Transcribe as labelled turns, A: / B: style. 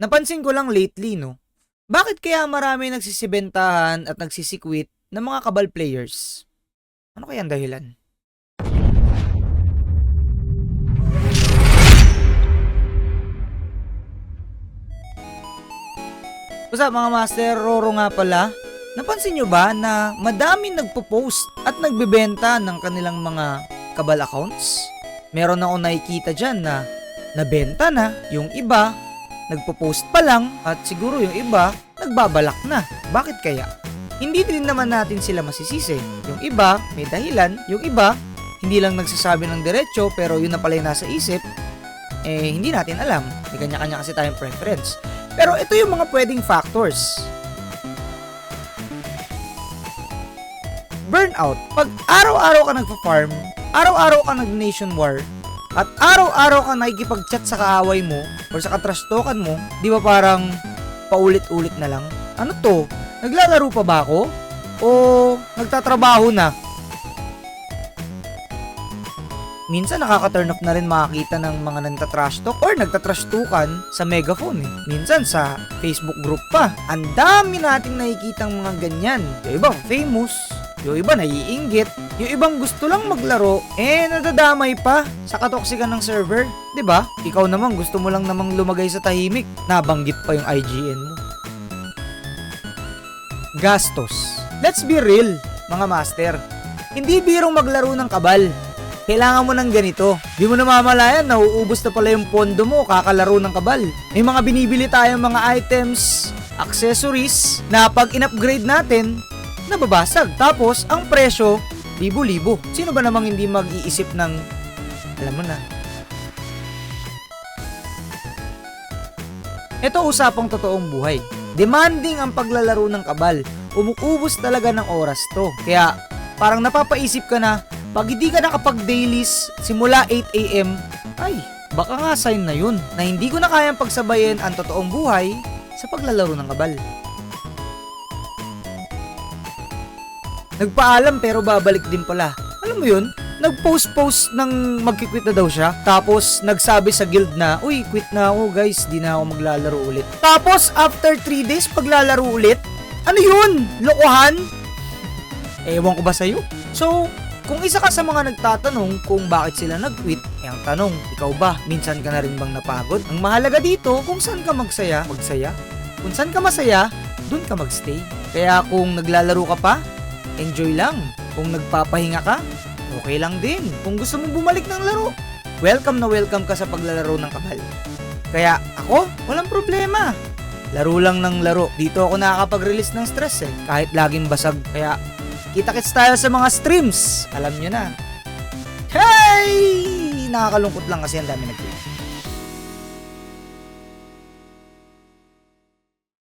A: Napansin ko lang lately, no? Bakit kaya marami nagsisibentahan at nagsisikwit ng mga kabal players? Ano kaya ang dahilan? What's up mga master? Roro nga pala. Napansin nyo ba na madami nagpo-post at nagbebenta ng kanilang mga kabal accounts? Meron ako nakikita dyan na nabenta na, yung iba nagpo-post pa lang at siguro yung iba nagbabalak na. Bakit kaya? Hindi din naman natin sila masisisi. Yung iba may dahilan, yung iba hindi lang nagsasabi ng diretsyo pero yun na pala yung nasa isip, eh hindi natin alam. May kanya-kanya kasi tayong preference. Pero ito yung mga pwedeng factors. Burnout. Pag araw-araw ka nagpa-farm, araw-araw ka nag-nation war, at araw-araw ka nakikipag-chat sa kaaway mo or sa katrastokan mo, di ba parang paulit-ulit na lang? Ano to? Naglalaro pa ba ako? O nagtatrabaho na? Minsan nakaka-turn off na rin makakita ng mga nagtatrash talk or nagtatrash talkan sa megaphone eh. Minsan sa Facebook group pa. Ang dami nating nakikitang mga ganyan. Yung iba famous, yung iba naiinggit, yung ibang gusto lang maglaro, eh nadadamay pa sa katoksikan ng server. ba? Ikaw naman gusto mo lang namang lumagay sa tahimik, nabanggit pa yung IGN mo. Gastos. Let's be real, mga master. Hindi birong maglaro ng kabal. Kailangan mo ng ganito. Di mo namamalayan, nauubos na pala yung pondo mo kakalaro ng kabal. May mga binibili tayong mga items, accessories, na pag in-upgrade natin, nababasag. Tapos, ang presyo, libo-libo. Sino ba namang hindi mag-iisip ng, alam mo na, Ito usapang totoong buhay. Demanding ang paglalaro ng kabal. Umuubos talaga ng oras to. Kaya parang napapaisip ka na, pag hindi ka nakapag-dailies simula 8am, ay, baka nga sign na yun na hindi ko na kayang pagsabayin ang totoong buhay sa paglalaro ng kabal. Nagpaalam pero babalik din pala. Alam mo yun? Nag-post-post ng magkikwit na daw siya. Tapos nagsabi sa guild na, Uy, quit na ako guys, di na ako maglalaro ulit. Tapos after 3 days paglalaro ulit, ano yun? Lokohan? Ewan ko ba sa'yo? So, kung isa ka sa mga nagtatanong kung bakit sila nag-quit, eh ang tanong, ikaw ba, minsan ka na rin bang napagod? Ang mahalaga dito, kung saan ka magsaya, magsaya. Kung saan ka masaya, dun ka magstay. Kaya kung naglalaro ka pa, enjoy lang. Kung nagpapahinga ka, okay lang din. Kung gusto mong bumalik ng laro, welcome na welcome ka sa paglalaro ng kabal. Kaya ako, walang problema. Laro lang ng laro. Dito ako nakakapag-release ng stress eh. Kahit laging basag. Kaya kita-kits tayo sa mga streams. Alam nyo na. Hey! Nakakalungkot lang kasi ang dami nag